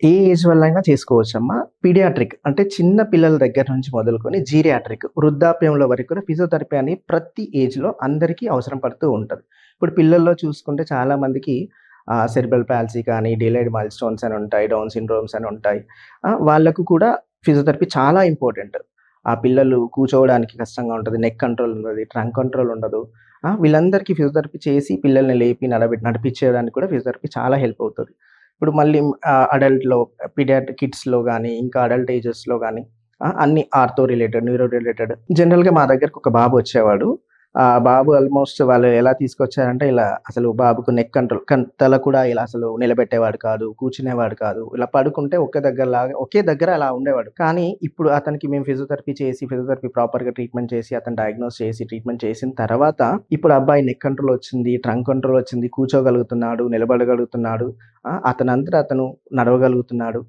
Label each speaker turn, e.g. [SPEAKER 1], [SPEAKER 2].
[SPEAKER 1] ఏ age వల్లైనా చేసుకోవచ్చమ్మా. Paediatric అంటే చిన్న పిల్లల దగ్గర నుంచి మొదలుకొని జీరియాట్రిక్ వృద్ధాప్యంలో వరకు కూడా ఫిజియోథెరపీ అని ప్రతి ఏజ్‌లో అందరికీ అవసరం పడుతూ ఉంటది. ఇప్పుడు పిల్లల్లో చూసుకుంటే చాలా మందికి ఆహ్, సెరిబ్రల్ పాల్సీ కానీ, మైల్ స్టోన్స్ అని ఉంటాయి, డౌన్ సిండ్రోమ్స్ అని ఉంటాయి. వాళ్ళకు కూడా ఫిజియోథెరపీ చాలా ఇంపార్టెంట్. ఆ పిల్లలు కూర్చోవడానికి కష్టంగా ఉంటుంది నెక్ కంట్రోల్ ఉండదు. ట్రంక్ కంట్రోల్ ఉండదు. ఆ! వీళ్ళందరికీ ఫిజియోథెరపీ చేసి పిల్లల్ని లేపి నడబెట్టి నడిపించేయడానికి కూడా ఫిజియోథెరపీ చాలా హెల్ప్ అవుతుంది ఇప్పుడు మళ్ళీ అడల్ట్‌లో పీడియాట్రిక్ కిడ్స్‌లో గాని, ఇంకా అడల్ట్ ఏజెస్‌లో గాని ఆ! అన్ని ఆర్థో రిలేటెడ్, న్యూరో రిలేటెడ్ జనరల్‌గా మా దగ్గరకు ఒక బాబు వచ్చేవాడు. ఆ బాబు ఆల్‌మోస్ట్ వాళ్ళు ఎలా తీసుకొచ్చారంటే ఇలా అసలు బాబుకు నెక్ కంట్రోల్ తల కూడా ఇలా అసలు నిలబెట్టేవాడు కాదు. కూర్చునేవాడు కాదు. ఇలా పడుకుంటే ఒకే దగ్గరలాగా ఒకే దగ్గర అలా ఉండేవాడు. కానీ ఇప్పుడు అతనికి మేము ఫిజియోథెరపీ చేసి, ఫిజియోథెరపీ ప్రాపర్‌గా ట్రీట్మెంట్ చేసి, అతను డయాగ్నోస్ చేసి, ట్రీట్మెంట్ చేసిన తర్వాత ఇప్పుడు అబ్బాయి నెక్ కంట్రోల్ వచ్చింది. ట్రంక్ కంట్రోల్ వచ్చింది. కూర్చోగలుగుతున్నాడు. నిలబడగలుగుతున్నాడు. అతనంతా అతను నడవగలుగుతున్నాడు.